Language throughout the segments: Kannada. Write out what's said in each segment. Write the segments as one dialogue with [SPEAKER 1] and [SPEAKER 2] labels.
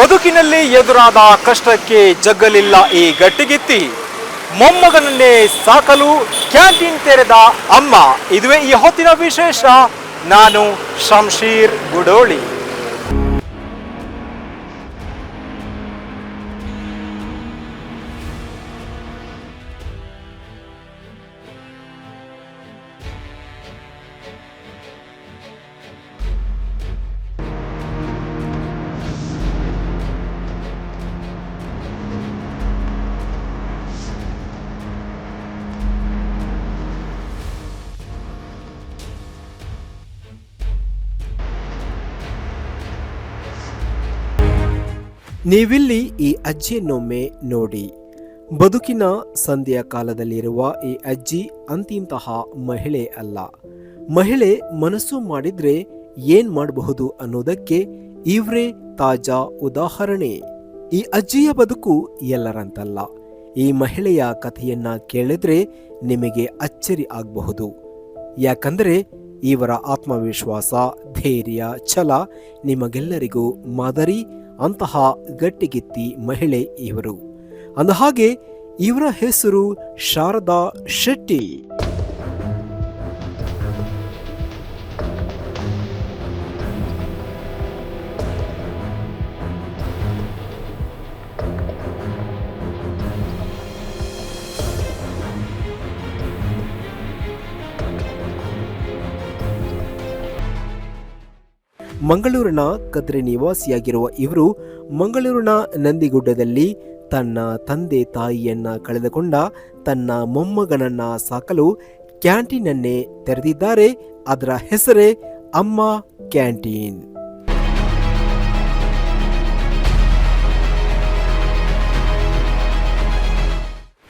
[SPEAKER 1] ಬದುಕಿನಲ್ಲಿ ಎದುರಾದ ಕಷ್ಟಕ್ಕೆ ಜಗ್ಗಲಿಲ್ಲ ಈ ಗಟ್ಟಿಗಿತ್ತಿ. ಮೊಮ್ಮಗನನ್ನೇ ಸಾಕಲು ಕ್ಯಾಂಟೀನ್ ತೆರೆದ ಅಮ್ಮ. ಇದುವೇ ಈ ಹೊತ್ತಿನ ವಿಶೇಷ. ನಾನು ಶಂಶೀರ್ ಗುಡೋಳಿ.
[SPEAKER 2] ನೀವಿಲ್ಲಿ ಈ ಅಜ್ಜಿಯನ್ನೊಮ್ಮೆ ನೋಡಿ. ಬದುಕಿನ ಸಂಧ್ಯಾ ಕಾಲದಲ್ಲಿರುವ ಈ ಅಜ್ಜಿ ಅಂತಿಂತಹ ಮಹಿಳೆ ಅಲ್ಲ. ಮಹಿಳೆ ಮನಸ್ಸು ಮಾಡಿದ್ರೆ ಏನ್ ಮಾಡಬಹುದು ಅನ್ನೋದಕ್ಕೆ ಇವ್ರೇ ತಾಜಾ ಉದಾಹರಣೆ. ಈ ಅಜ್ಜಿಯ ಬದುಕು ಎಲ್ಲರಂತಲ್ಲ. ಈ ಮಹಿಳೆಯ ಕಥೆಯನ್ನ ಕೇಳಿದ್ರೆ ನಿಮಗೆ ಅಚ್ಚರಿ ಆಗಬಹುದು. ಯಾಕಂದರೆ ಇವರ ಆತ್ಮವಿಶ್ವಾಸ, ಧೈರ್ಯ, ಛಲ ನಿಮಗೆಲ್ಲರಿಗೂ ಮಾದರಿ. ಅಂತಹ ಗಟ್ಟಿಗಿತ್ತಿ ಮಹಿಳೆ ಇವರು. ಅಂದಹಾಗೆ ಇವರ ಹೆಸರು ಶಾರದಾ ಶೆಟ್ಟಿ. ಮಂಗಳೂರಿನ ಕದ್ರಿ ನಿವಾಸಿಯಾಗಿರುವ ಇವರು ಮಂಗಳೂರಿನ ನಂದಿಗುಡ್ಡದಲ್ಲಿ ತನ್ನ ತಂದೆ ತಾಯಿಯನ್ನ ಕಳೆದುಕೊಂಡ ತನ್ನ ಮೊಮ್ಮಗನನ್ನ ಸಾಕಲು ಕ್ಯಾಂಟೀನನ್ನೇ ತೆರೆದಿದ್ದಾರೆ. ಅದರ ಹೆಸರೇ ಅಮ್ಮ ಕ್ಯಾಂಟೀನ್.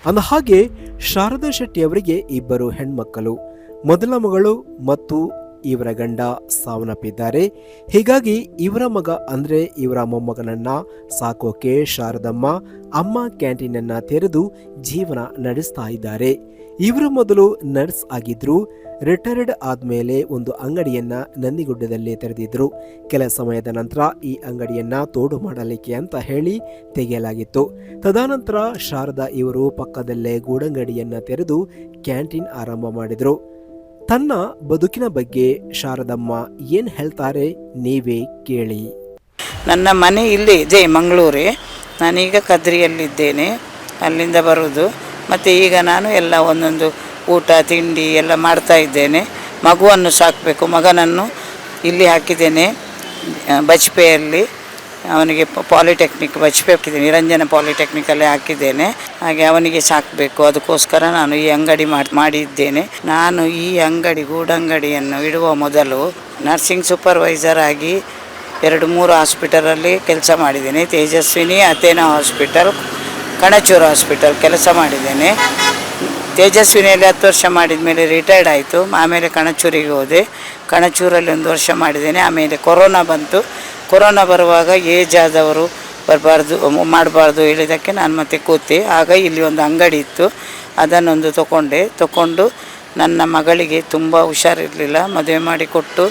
[SPEAKER 2] ಅಂದ ಹಾಗೆ ಶಾರದಾ ಶೆಟ್ಟಿ ಅವರಿಗೆ ಇಬ್ಬರು ಹೆಣ್ಮಕ್ಕಳು, ಮೊದಲ ಮಗಳು ಮತ್ತು ಇವರ ಗಂಡ ಸಾವನ್ನಪ್ಪಿದ್ದಾರೆ. ಹೀಗಾಗಿ ಇವರ ಮಗ ಅಂದ್ರೆ ಇವರ ಮೊಮ್ಮಗನನ್ನ ಸಾಕೋಕೆ ಶಾರದಮ್ಮ ಅಮ್ಮ ಕ್ಯಾಂಟೀನನ್ನು ತೆರೆದು ಜೀವನ ನಡೆಸ್ತಾ ಇದ್ದಾರೆ. ಇವರು ಮೊದಲು ನರ್ಸ್ ಆಗಿದ್ರು. ರಿಟೈರ್ಡ್ ಆದಮೇಲೆ ಒಂದು ಅಂಗಡಿಯನ್ನ ನಂದಿಗುಡ್ಡದಲ್ಲಿ ತೆರೆದಿದ್ರು. ಕೆಲ ಸಮಯದ ನಂತರ ಈ ಅಂಗಡಿಯನ್ನ ತೋಡು ಮಾಡಲಿಕ್ಕೆ ಅಂತ ಹೇಳಿ ತೆಗೆಯಲಾಗಿತ್ತು. ತದನಂತರ ಶಾರದಾ ಇವರು ಪಕ್ಕದಲ್ಲೇ ಗೂಡಂಗಡಿಯನ್ನ ತೆರೆದು ಕ್ಯಾಂಟೀನ್ ಆರಂಭ ಮಾಡಿದ್ರು. ತನ್ನ ಬದುಕಿನ ಬಗ್ಗೆ ಶಾರದಮ್ಮ ಏನ್ ಹೇಳ್ತಾರೆ ನೀವೇ ಕೇಳಿ.
[SPEAKER 3] ನನ್ನ ಮನೆ ಇಲ್ಲಿ ಇದೆ ಮಂಗಳೂರೇ. ನಾನೀಗ ಕದ್ರಿಯಲ್ಲಿದ್ದೇನೆ. ಅಲ್ಲಿಂದ ಬರುವುದು. ಮತ್ತು ಈಗ ನಾನು ಎಲ್ಲ ಒಂದೊಂದು ಊಟ, ತಿಂಡಿ ಎಲ್ಲ ಮಾಡ್ತಾ ಇದ್ದೇನೆ. ಮಗುವನ್ನು ಸಾಕಬೇಕು. ಮಗನನ್ನು ಇಲ್ಲಿ ಹಾಕಿದ್ದೇನೆ ಬಜ್ಪೆಯಲ್ಲಿ ಅವನಿಗೆ ಪಾಲಿಟೆಕ್ನಿಕ್ ಬಜ್ಪೆ ಇದೆ ನಿರಂಜನ ಪಾಲಿಟೆಕ್ನಿಕಲ್ಲೇ ಹಾಕಿದ್ದೇನೆ. ಹಾಗೆ ಅವನಿಗೆ ಸಾಕಬೇಕು. ಅದಕ್ಕೋಸ್ಕರ ನಾನು ಈ ಅಂಗಡಿ ಮಾಡಿ ಮಾಡಿದ್ದೇನೆ. ನಾನು ಈ ಅಂಗಡಿ, ಗೂಡಂಗಡಿಯನ್ನು ಇಡುವ ಮೊದಲು ನರ್ಸಿಂಗ್ ಸೂಪರ್ವೈಸರ್ ಆಗಿ ಎರಡು ಮೂರು ಹಾಸ್ಪಿಟಲಲ್ಲಿ ಕೆಲಸ ಮಾಡಿದ್ದೇನೆ. Tejaswini Athena hospital Kanachur hospital ಕೆಲಸ ಮಾಡಿದ್ದೇನೆ. ತೇಜಸ್ವಿನಿಯಲ್ಲಿ ಹತ್ತು ವರ್ಷ ಮಾಡಿದ ಮೇಲೆ ರಿಟೈರ್ಡ್ ಆಯಿತು. ಆಮೇಲೆ ಕಣಚೂರಿಗೆ ಹೋದೆ. ಕಣಚೂರಲ್ಲಿ ಒಂದು ವರ್ಷ ಮಾಡಿದ್ದೇನೆ. ಆಮೇಲೆ ಕೊರೋನಾ ಬಂತು. ಕೊರೋನಾ ಬರುವಾಗ ಏಜ್ ಆದವರು ಬರಬಾರ್ದು ಮಾಡಬಾರ್ದು ಹೇಳಿದ್ದಕ್ಕೆ ನಾನು ಮತ್ತೆ ಕೂತೆ. ಆಗ ಇಲ್ಲಿ ಒಂದು ಅಂಗಡಿ ಇತ್ತು. ಅದನ್ನೊಂದು ತಗೊಂಡೆ ತಗೊಂಡು ನನ್ನ ಮಗಳಿಗೆ ತುಂಬ ಹುಷಾರಿರಲಿಲ್ಲ. ಮದುವೆ ಮಾಡಿಕೊಟ್ಟು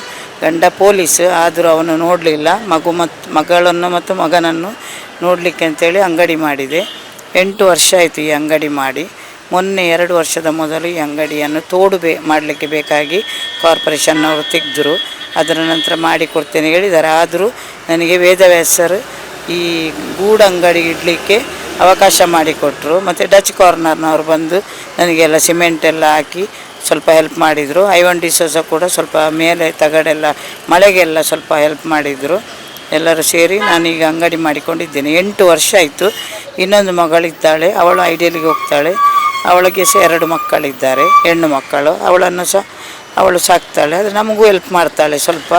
[SPEAKER 3] ಗಂಡ ಪೊಲೀಸ್, ಆದರೂ ಅವನು ನೋಡಲಿಲ್ಲ. ಮಗು ಮತ್ತು ಮಗಳನ್ನು ಮತ್ತು ಮಗನನ್ನು ನೋಡಲಿಕ್ಕೆ ಅಂತೇಳಿ ಅಂಗಡಿ ಮಾಡಿದೆ. ಎಂಟು ವರ್ಷ ಆಯಿತು ಈ ಅಂಗಡಿ ಮಾಡಿ. ಮೊನ್ನೆ ಎರಡು ವರ್ಷದ ಮೊದಲು ಈ ಅಂಗಡಿಯನ್ನು ತೋಡು ಬೇ ಮಾಡಲಿಕ್ಕೆ ಬೇಕಾಗಿ ಕಾರ್ಪೊರೇಷನ್ನವರು ತೆಗೆದರು. ಅದರ ನಂತರ ಮಾಡಿಕೊಡ್ತೇನೆ ಹೇಳಿದ್ದಾರೆ. ಆದರೂ ನನಗೆ ವೇದವ್ಯಾಸರು ಈ ಗೂಡಂಗಡಿ ಇಡಲಿಕ್ಕೆ ಅವಕಾಶ ಮಾಡಿಕೊಟ್ರು ಮತ್ತು ಡಚ್ ಕಾರ್ನರ್ನವರು ಬಂದು ನನಗೆಲ್ಲ ಸಿಮೆಂಟ್ ಎಲ್ಲ ಹಾಕಿ ಸ್ವಲ್ಪ ಹೆಲ್ಪ್ ಮಾಡಿದರು. ಐವನ್ ಡಿಸೋಸ ಕೂಡ ಸ್ವಲ್ಪ ಮೇಲೆ ತಗಡೆಲ್ಲ, ಮಳೆಗೆಲ್ಲ ಸ್ವಲ್ಪ ಹೆಲ್ಪ್ ಮಾಡಿದರು. ಎಲ್ಲರೂ ಸೇರಿ ನಾನೀಗ ಅಂಗಡಿ ಮಾಡಿಕೊಂಡಿದ್ದೇನೆ. ಎಂಟು ವರ್ಷ ಆಯಿತು. ಇನ್ನೊಂದು ಮಗಳಿದ್ದಾಳೆ. ಅವಳು ಐಡಿಯಲ್ಲಿಗೆ ಹೋಗ್ತಾಳೆ. ಅವಳಿಗೆ ಸಹ ಎರಡು ಮಕ್ಕಳಿದ್ದಾರೆ, ಹೆಣ್ಣು ಮಕ್ಕಳು. ಅವಳನ್ನು ಸಹ ಅವಳು ಸಾಕ್ತಾಳೆ. ಅದು ನಮಗೂ ಹೆಲ್ಪ್ ಮಾಡ್ತಾಳೆ ಸ್ವಲ್ಪ.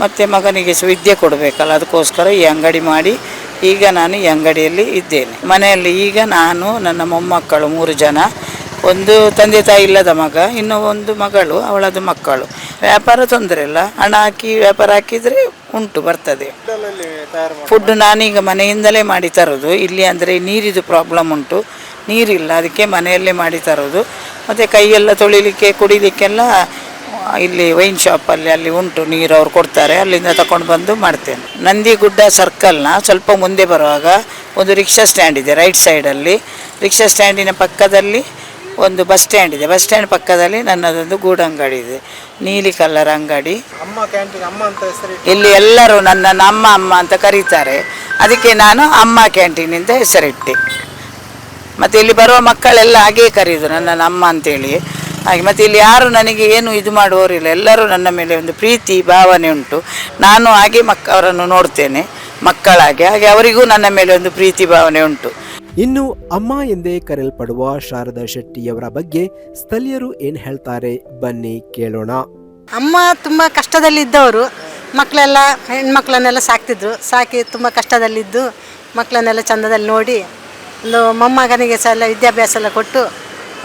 [SPEAKER 3] ಮತ್ತು ಮಗನಿಗೆ ಸಹ ವಿದ್ಯೆ ಕೊಡಬೇಕಲ್ಲ, ಅದಕ್ಕೋಸ್ಕರ ಈ ಅಂಗಡಿ ಮಾಡಿ ಈಗ ನಾನು ಈ ಅಂಗಡಿಯಲ್ಲಿ ಇದ್ದೇನೆ. ಮನೆಯಲ್ಲಿ ಈಗ ನಾನು, ನನ್ನ ಮೊಮ್ಮಕ್ಕಳು ಮೂರು ಜನ. ಒಂದು ತಂದೆ ತಾಯಿ ಇಲ್ಲದ ಮಗ, ಇನ್ನೂ ಒಂದು ಮಗಳು, ಅವಳದು ಮಕ್ಕಳು. ವ್ಯಾಪಾರ ತೊಂದರೆ ಇಲ್ಲ. ಹಣ ಹಾಕಿ ವ್ಯಾಪಾರ ಹಾಕಿದರೆ ಉಂಟು ಬರ್ತದೆ. ಫುಡ್ ನಾನೀಗ ಮನೆಯಿಂದಲೇ ಮಾಡಿ ತರೋದು. ಇಲ್ಲಿ ಅಂದರೆ ನೀರಿದು ಪ್ರಾಬ್ಲಮ್ ಉಂಟು. ನೀರಿಲ್ಲ ಅದಕ್ಕೆ ಮನೆಯಲ್ಲೇ ಮಾಡಿ ತರೋದು. ಮತ್ತು ಕೈಯೆಲ್ಲ ತೊಳಿಲಿಕ್ಕೆ ಕುಡಿಲಿಕ್ಕೆಲ್ಲ ಇಲ್ಲಿ ವೈನ್ ಶಾಪಲ್ಲಿ ಅಲ್ಲಿ ಉಂಟು ನೀರು ಅವ್ರು ಕೊಡ್ತಾರೆ. ಅಲ್ಲಿಂದ ತಗೊಂಡು ಬಂದು ಮಾಡ್ತೇನೆ. ನಂದಿಗುಡ್ಡ ಸರ್ಕಲ್ನ ಸ್ವಲ್ಪ ಮುಂದೆ ಬರುವಾಗ ಒಂದು ರಿಕ್ಷಾ ಸ್ಟ್ಯಾಂಡ್ ಇದೆ ರೈಟ್ ಸೈಡಲ್ಲಿ ರಿಕ್ಷಾ ಸ್ಟ್ಯಾಂಡಿನ ಪಕ್ಕದಲ್ಲಿ ಒಂದು ಬಸ್ ಸ್ಟ್ಯಾಂಡ್ ಇದೆ. ಬಸ್ ಸ್ಟ್ಯಾಂಡ್ ಪಕ್ಕದಲ್ಲಿ ನನ್ನದೊಂದು ಗೂಡಂಗಡಿ ಇದೆ. ನೀಲಿ ಕಲರ್ ಅಂಗಡಿ.
[SPEAKER 1] ಅಮ್ಮ ಕ್ಯಾಂಟೀನ್ ಅಮ್ಮ ಅಂತ ಹೆಸರು
[SPEAKER 3] ಇಲ್ಲಿ ಎಲ್ಲರೂ ನನ್ನನ್ನು ಅಮ್ಮ ಅಮ್ಮ ಅಂತ ಕರೀತಾರೆ. ಅದಕ್ಕೆ ನಾನು ಅಮ್ಮ ಕ್ಯಾಂಟೀನ್ ಅಂತ ಹೆಸರಿಟ್ಟೆ. ಮತ್ತೆ ಇಲ್ಲಿ ಬರುವ ಮಕ್ಕಳೆಲ್ಲ ಹಾಗೇ ಕರೆಯುದು ನನ್ನನ್ನು ಅಮ್ಮ ಅಂತೇಳಿ. ಹಾಗೆ ಮತ್ತೆ ಇಲ್ಲಿ ಯಾರು ನನಗೆ ಏನು ಇದು ಮಾಡುವವರಿಲ್ಲ. ಎಲ್ಲರೂ ನನ್ನ ಮೇಲೆ ಒಂದು ಪ್ರೀತಿ ಭಾವನೆ ಉಂಟು. ನಾನು ಹಾಗೆ ಮಕ್ಕ ಅವರನ್ನು ನೋಡ್ತೇನೆ ಮಕ್ಕಳಾಗೆ. ಹಾಗೆ ಅವರಿಗೂ ನನ್ನ ಮೇಲೆ ಒಂದು ಪ್ರೀತಿ ಭಾವನೆ ಉಂಟು.
[SPEAKER 2] ಇನ್ನು ಅಮ್ಮ ಎಂದೇ ಕರೆಯಲ್ಪಡುವ ಶಾರದಾ ಶೆಟ್ಟಿಯವರ ಬಗ್ಗೆ ಸ್ಥಳೀಯರು ಏನ್ ಹೇಳ್ತಾರೆ ಬನ್ನಿ ಕೇಳೋಣ.
[SPEAKER 4] ಅಮ್ಮ ತುಂಬ ಕಷ್ಟದಲ್ಲಿದ್ದವರು, ಮಕ್ಕಳೆಲ್ಲ, ಹೆಣ್ಮಕ್ಳನ್ನೆಲ್ಲ ಸಾಕ್ತಿದ್ರು. ಸಾಕಿ ತುಂಬ ಕಷ್ಟದಲ್ಲಿದ್ದು, ಮಕ್ಕಳನ್ನೆಲ್ಲ ಚಂದದಲ್ಲಿ ನೋಡಿ, ಒಂದು ಮೊಮ್ಮಗನಿಗೆ ಸಹ ಎಲ್ಲ ವಿದ್ಯಾಭ್ಯಾಸ ಎಲ್ಲ ಕೊಟ್ಟು,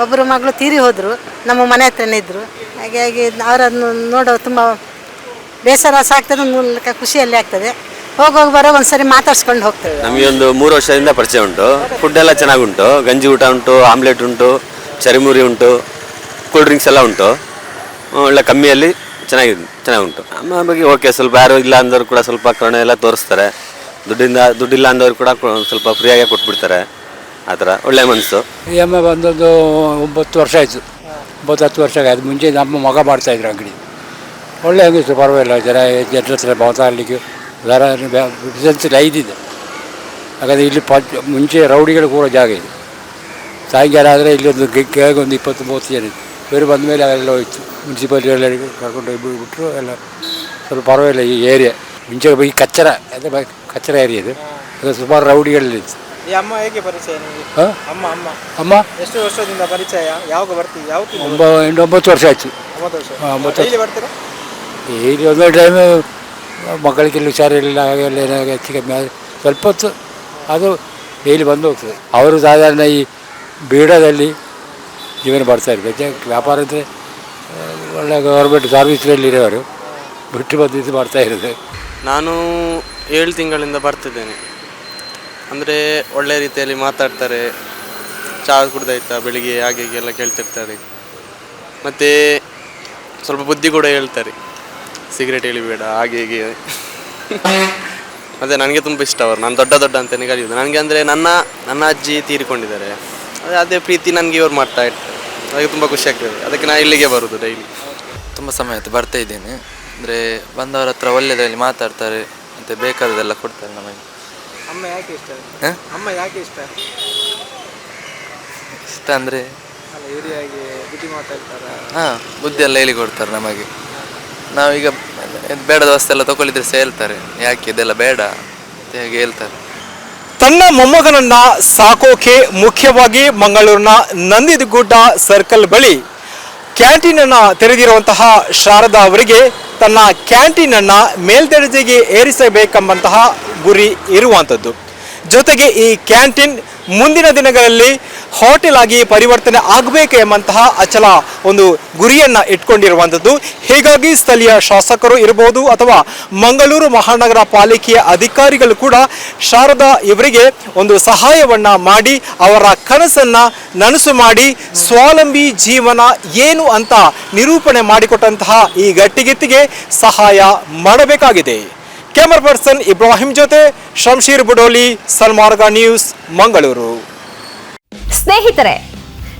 [SPEAKER 4] ಒಬ್ಬರು ಮಗಳು ತೀರಿ ಹೋದರು, ನಮ್ಮ ಮನೆ ಹತ್ರನೇ ಇದ್ದರು ಹಾಗಾಗಿ ಅವರನ್ನು ನೋಡೋ ತುಂಬ ಬೇಸರ ಸಾಕ್ತದ ಮೂಲಕ ಖುಷಿಯಲ್ಲಿ ಆಗ್ತದೆ. ಹೋಗುವಾಗ ಬರೋ ಒಂದ್ಸರಿ ಮಾತಾಡ್ಸ್ಕೊಂಡು ಹೋಗ್ತೇವೆ.
[SPEAKER 5] ನಮಗೆ ಒಂದು ಮೂರು ವರ್ಷದಿಂದ ಪರಿಚಯ ಉಂಟು. ಫುಡ್ ಎಲ್ಲ ಚೆನ್ನಾಗುಂಟು. ಗಂಜಿ ಊಟ ಉಂಟು ಆಮ್ಲೆಟ್ ಉಂಟು ಚರಿಮುರಿ ಉಂಟು ಕೂಲ್ ಡ್ರಿಂಕ್ಸ್ ಎಲ್ಲ ಉಂಟು. ಒಳ್ಳೆ ಕಮ್ಮಿಯಲ್ಲಿ ಚೆನ್ನಾಗಿ ಚೆನ್ನಾಗುಂಟು ನಮ್ಮ ಬಗ್ಗೆ ಓಕೆ ಸ್ವಲ್ಪ ಯಾರು ಇಲ್ಲ ಅಂದವ್ರು ಕೂಡ ಸ್ವಲ್ಪ ಕರುಣೆ ಎಲ್ಲ ತೋರಿಸ್ತಾರೆ. ದುಡ್ಡಿಂದ ದುಡ್ಡಿಲ್ಲ ಅಂದವ್ರು ಕೂಡ ಸ್ವಲ್ಪ ಫ್ರೀಯಾಗೆ ಕೊಟ್ಬಿಡ್ತಾರೆ. ಆ ಥರ. ಒಳ್ಳೆ ಮನಸ್ಸು.
[SPEAKER 6] ಈ ಅಮ್ಮ ಬಂದೊಂದು ಒಂಬತ್ತು ವರ್ಷ ಆಯಿತು. ಒಂಬತ್ತು ಹತ್ತು ವರ್ಷ ಆಯ್ತು. ಮುಂಚೆ ನಮ್ಮ ಮಗ ಮಾಡ್ತಾಯಿದ್ರು ಅಂಗಡಿ. ಒಳ್ಳೆ ಅಂಗಡಿ ಪರವಾಗಿಲ್ಲ. ಜನ ಜನರ ಹತ್ರ ಮಾತಾಡಲಿಕ್ಕೆ ದರ ಬಿಸಿನೆಸ್ ಐದಿದೆ ಹಾಗಾದರೆ ಇಲ್ಲಿ ಪ ಮುಂಚೆ ರೌಡಿಗಳು ಕೂಡ ಜಾಗ ಇದೆ. ಸಾಯಂಕಾಲ ಆದರೆ ಇಲ್ಲಿ ಒಂದು ಕೇಳಿಗೆ ಒಂದು ಇಪ್ಪತ್ತು ಮೂವತ್ತು ಜನ ಇತ್ತು ಇವರು ಬಂದ ಮೇಲೆ ಅವೆಲ್ಲ ಹೋಯ್ತು. ಮುನ್ಸಿಪಾಲಿಟಿ ಎಲ್ಲರಿಗೂ ಕರ್ಕೊಂಡು ಹೋಗಿ ಬಿಟ್ಟರು ಎಲ್ಲ ಸ್ವಲ್ಪ ಪರವಾಗಿಲ್ಲ ಈ ಏರಿಯಾ ಮುಂಚೆ ಈ ಕಚ್ಚರ ಅದೇ ಕಚ್ಚರ ಏರಿಯಾ ಇದು. ಅದು ಸುಮಾರು ರೌಡಿಗಳಿತ್ತು
[SPEAKER 1] ಈ ಅಮ್ಮ ಹೇಗೆ ಪರಿಚಯ ನಿಮಗೆ?
[SPEAKER 6] ಹಾಂ
[SPEAKER 1] ಅಮ್ಮ ಅಮ್ಮ.
[SPEAKER 6] ಅಮ್ಮ?
[SPEAKER 1] ಎಷ್ಟು ವರ್ಷದಿಂದ ಪರಿಚಯ? ಯಾವಾಗ ಬರ್ತೀವಿ ಯಾವ ತಿಂಗಳು?
[SPEAKER 6] ಒಂಬ ಎಂಟು ಒಂಬತ್ತು ವರ್ಷ ಆಯಿತು.
[SPEAKER 1] ಒಂಬತ್ತು ವರ್ಷ. ಡೈಲಿ ಬರ್ತೀರಾ?
[SPEAKER 6] ಇಲ್ಲಿ ಒಂದೇ ಟೈಮ್ ಮಕ್ಕಳಿಗೆ ಹುಷಾರಿರಲಿಲ್ಲ ಹಾಗೆಲ್ಲ ಏನಾಗ ಹೆಚ್ಚು ಕಮ್ಮಿ ಆದರೆ ಸ್ವಲ್ಪ ಹೊತ್ತು ಅದು ಡೈಲಿ ಬಂದು ಹೋಗ್ತದೆ. ಅವರು ಸಾಧಾರಣ ಈ ಬೀಡದಲ್ಲಿ ಜೀವನ ಬರ್ತಾ ವ್ಯಾಪಾರ ಅಂದರೆ ಒಳ್ಳೆ ಗೌರ್ಮೆಂಟ್ ಸರ್ವಿಸ್ನಲ್ಲಿರೋರು ಬಿಟ್ಟು ಬಂದು ಇದು ಮಾಡ್ತಾ ಇರೋದು.
[SPEAKER 7] ನಾನು ಏಳು ತಿಂಗಳಿಂದ ಬರ್ತಿದ್ದೇನೆ. ಅಂದರೆ ಒಳ್ಳೆ ರೀತಿಯಲ್ಲಿ ಮಾತಾಡ್ತಾರೆ. ಚಹಾ ಕುಡ್ದಾಯ್ತಾ, ಬೆಳಿಗ್ಗೆ ಹಾಗೆ ಹೀಗೆಲ್ಲ ಕೇಳ್ತಿರ್ತಾರೆ. ಮತ್ತು ಸ್ವಲ್ಪ ಬುದ್ಧಿ ಕೂಡ ಹೇಳ್ತಾರೆ. ಸಿಗರೇಟ್ ಇಳಿಬೇಡ ಹಾಗೆ ಹೀಗೆ. ಅದೇ ನನಗೆ ತುಂಬ ಇಷ್ಟ ಅವರು ನಾನು ದೊಡ್ಡ ದೊಡ್ಡ ಅಂತಲೇ ಕರೆಯೋದು ನನಗೆ ಅಂದರೆ ನನ್ನ ನನ್ನ ಅಜ್ಜಿ ತೀರಿಕೊಂಡಿದ್ದಾರೆ. ಅದೇ ಅದೇ ಪ್ರೀತಿ ನನಗೆ ಇವ್ರು ಮಾಡ್ತಾ ಇರ್ತಾರೆ ಅದಕ್ಕೆ ತುಂಬ ಖುಷಿ ಆಗ್ತದೆ. ಅದಕ್ಕೆ ನಾನು ಇಲ್ಲಿಗೆ ಬರುವುದು ಡೈಲಿ
[SPEAKER 8] ತುಂಬ ಸಮಯ ಆಯಿತು ಬರ್ತಾ ಇದ್ದೇನೆ. ಅಂದರೆ ಬಂದವರ ಹತ್ರ ಒಳ್ಳೆಯದರಲ್ಲಿ ಮಾತಾಡ್ತಾರೆ ಮತ್ತು ಬೇಕಾದದೆಲ್ಲ ಕೊಡ್ತಾರೆ ನಮಗೆ.
[SPEAKER 1] ಅಮ್ಮ ಯಾಕೆ ಇಷ್ಟ? ಅಮ್ಮ ಯಾಕೆ ಇಷ್ಟ?
[SPEAKER 8] ಇಷ್ಟ ಅಂದರೆ? ಹಾಂ ಬುದ್ಧಿ ಎಲ್ಲ ಹೇಳಿಕೊಡ್ತಾರೆ ನಮಗೆ. ನಾವೀಗ ಬೇಡದ ವಸ್ತು ಎಲ್ಲ ತಗೊಳ್ಳಿದ್ರೆ ಸಹ ಹೇಳ್ತಾರೆ. ಯಾಕೆ? ಇದೆಲ್ಲ ಬೇಡ ಅಂತ ಹೇಗೆ ಹೇಳ್ತಾರೆ.
[SPEAKER 1] ತನ್ನ ಮೊಮ್ಮಗನನ್ನ ಸಾಕೋಕೆ ಮುಖ್ಯವಾಗಿ ಮಂಗಳೂರಿನ ನಂದಿದಗುಡ್ಡ ಸರ್ಕಲ್ ಬಳಿ ಕ್ಯಾಂಟೀನ್ ಅನ್ನ ತೆರೆದಿರುವಂತಹ ಶಾರದಾ ಅವರಿಗೆ ತನ್ನ ಕ್ಯಾಂಟೀನ್ ಅನ್ನ ಮೇಲ್ದರ್ಜೆಗೆ ಏರಿಸಬೇಕೆಂಬಂತಹ ಗುರಿ ಇರುವಂಥದ್ದು. ಜೊತೆಗೆ ಈ ಕ್ಯಾಂಟೀನ್ ಮುಂದಿನ ದಿನಗಳಲ್ಲಿ ಹೋಟೆಲ್ ಆಗಿ ಪರಿವರ್ತನೆ ಆಗಬೇಕು ಎಂಬಂತಹ ಅಚಲ ಒಂದು ಗುರಿಯನ್ನ ಇಟ್ಕೊಂಡಿರುವಂಥದ್ದು. ಹೀಗಾಗಿ ಸ್ಥಳೀಯ ಶಾಸಕರು ಇರಬಹುದು ಅಥವಾ ಮಂಗಳೂರು ಮಹಾನಗರ ಪಾಲಿಕೆಯ ಅಧಿಕಾರಿಗಳು ಕೂಡ ಶಾರದಾ ಇವರಿಗೆ ಒಂದು ಸಹಾಯವನ್ನ ಮಾಡಿ, ಅವರ ಕನಸನ್ನ ನನಸು ಮಾಡಿ, ಸ್ವಾವಲಂಬಿ ಜೀವನ ಏನು ಅಂತ ನಿರೂಪಣೆ ಮಾಡಿಕೊಟ್ಟಂತಹ ಈ ಗಟ್ಟಿಗಿತ್ತಿಗೆ ಸಹಾಯ ಮಾಡಬೇಕಾಗಿದೆ. ಕ್ಯಾಮರಾ ಪರ್ಸನ್ ಇಬ್ರಾಹಿಂ ಜೊತೆ ಶಂಶೀರ್ ಬುಡೋಲಿ ಸಲ್ಮಾರ್ಗ ನ್ಯೂಸ್ ಮಂಗಳೂರು
[SPEAKER 9] ಸ್ನೇಹಿತರೆ,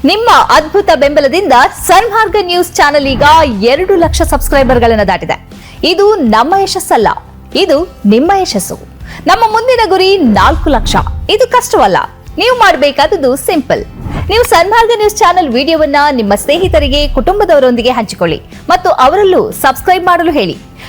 [SPEAKER 9] ನಿಮ್ಮ ಅದ್ಭುತ ಬೆಂಬಲದಿಂದ ಸನ್ಮಾರ್ಗ ನ್ಯೂಸ್ ಚಾನೆಲ್ ಈಗ ಎರಡು ಲಕ್ಷ ಸಬ್ಸ್ಕ್ರೈಬರ್ಗಳನ್ನು ದಾಟಿದೆ. ಇದು ನಮ್ಮ ಯಶಸ್ಸಲ್ಲ, ಇದು ನಿಮ್ಮ ಯಶಸ್ಸು. ನಮ್ಮ ಮುಂದಿನ ಗುರಿ ನಾಲ್ಕು ಲಕ್ಷ. ಇದು ಕಷ್ಟವಲ್ಲ, ನೀವು ಮಾಡಬೇಕಾದದ್ದು ಸಿಂಪಲ್. ನೀವು ಸನ್ಮಾರ್ಗ ನ್ಯೂಸ್ ಚಾನೆಲ್ ವಿಡಿಯೋವನ್ನ ನಿಮ್ಮ ಸ್ನೇಹಿತರಿಗೆ, ಕುಟುಂಬದವರೊಂದಿಗೆ ಹಂಚಿಕೊಳ್ಳಿ ಮತ್ತು ಅವರಲ್ಲೂ ಸಬ್ಸ್ಕ್ರೈಬ್ ಮಾಡಲು ಹೇಳಿ.